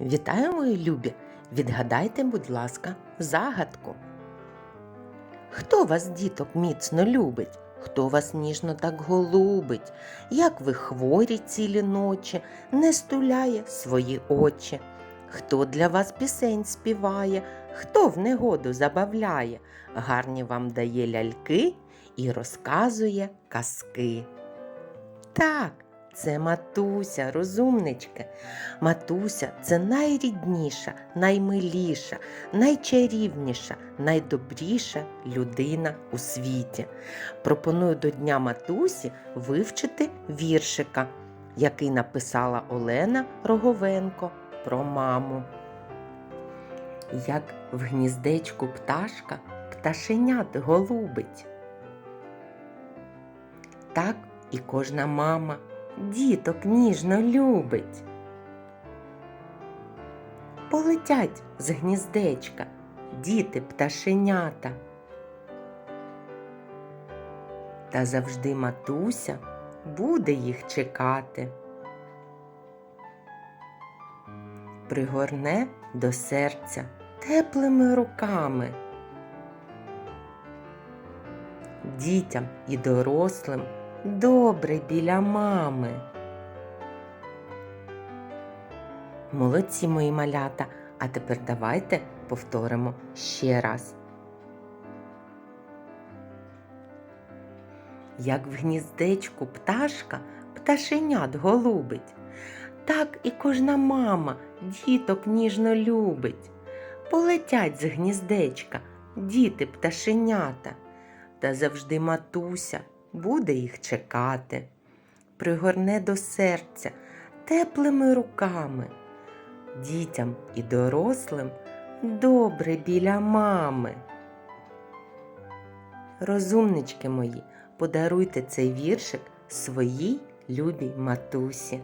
Вітаю, мої любі! Відгадайте, будь ласка, загадку. Хто вас, діток, міцно любить? Хто вас ніжно так голубить? Як ви хворі цілі ночі, не стуляє свої очі? Хто для вас пісень співає, хто в негоду забавляє, гарні вам дає ляльки і розказує казки? Так, це матуся, розумнички. Матуся це найрідніша, наймиліша, найчарівніша, найдобріша людина у світі. Пропоную до Дня матусі вивчити віршика, який написала Олена Роговенко про маму. Як в гніздечку пташка пташенят голубить. Так і кожна мама діток ніжно любить. Полетять з гніздечка діти пташенята. Та завжди матуся буде їх чекати. Пригорне до серця теплими руками. Дітям і дорослим добре біля мами. Молодці мої малята, а тепер давайте повторимо ще раз. Як в гніздечку пташка пташенят голубить, так і кожна мама діток ніжно любить. Полетять з гніздечка діти пташенята, та завжди матуся буде їх чекати, пригорне до серця теплими руками, дітям і дорослим добре біля мами. Розумнички мої, подаруйте цей віршик своїй любій матусі.